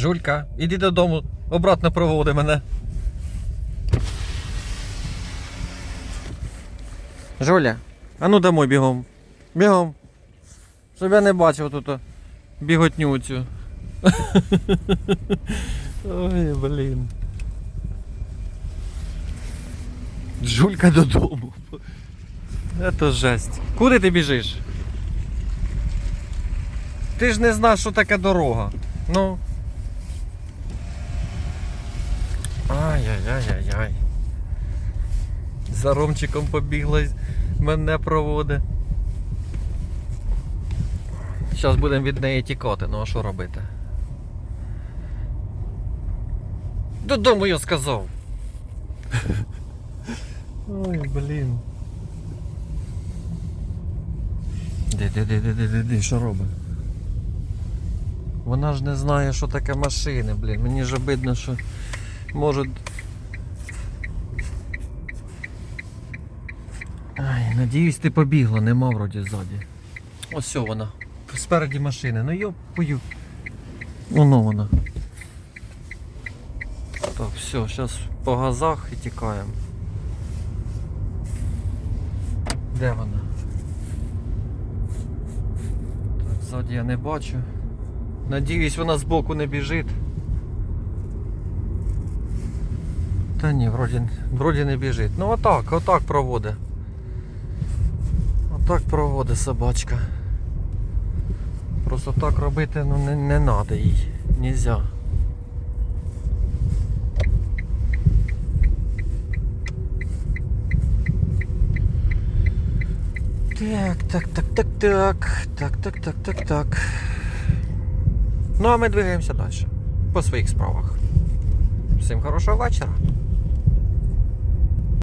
Жулька, іди додому, обратно проводи мене. Жуля, а ну домой бігом. Бігом. Щоб я не бачив тут біготню цю. Ой, блін. Жулька додому. Це жесть. Куди ти біжиш? Ти ж не знаєш, що таке дорога. Ну. Ай-яй-яй-яй-яй. За Ромчиком побігла, мене проводить. Зараз будемо від неї тікати, ну а що робити? Додому я сказав. Ой, блін. Де, де, де, де, де, де, де, що робить? Вона ж не знає, що таке машини, блін. Мені ж обидно, що може. Ай, надіюсь, ти побігла, нема вроді ззаді. Ось вона. Спереді машини. Ну йопою. Воно вона. Так, все, зараз по газах і тікаємо. Де вона? Так, ззаді я не бачу. Надіюсь, вона збоку не біжить. Та ні, вроді, вроді не біжить. Ну отак, отак проводить. Отак проводить собачка. Просто так робити ну, не, не надо їй. Нельзя. Так, так, так, так, так, так, так, так, так, так. Ну а ми двигаємося далі. По своїх справах. Всім хорошого вечора.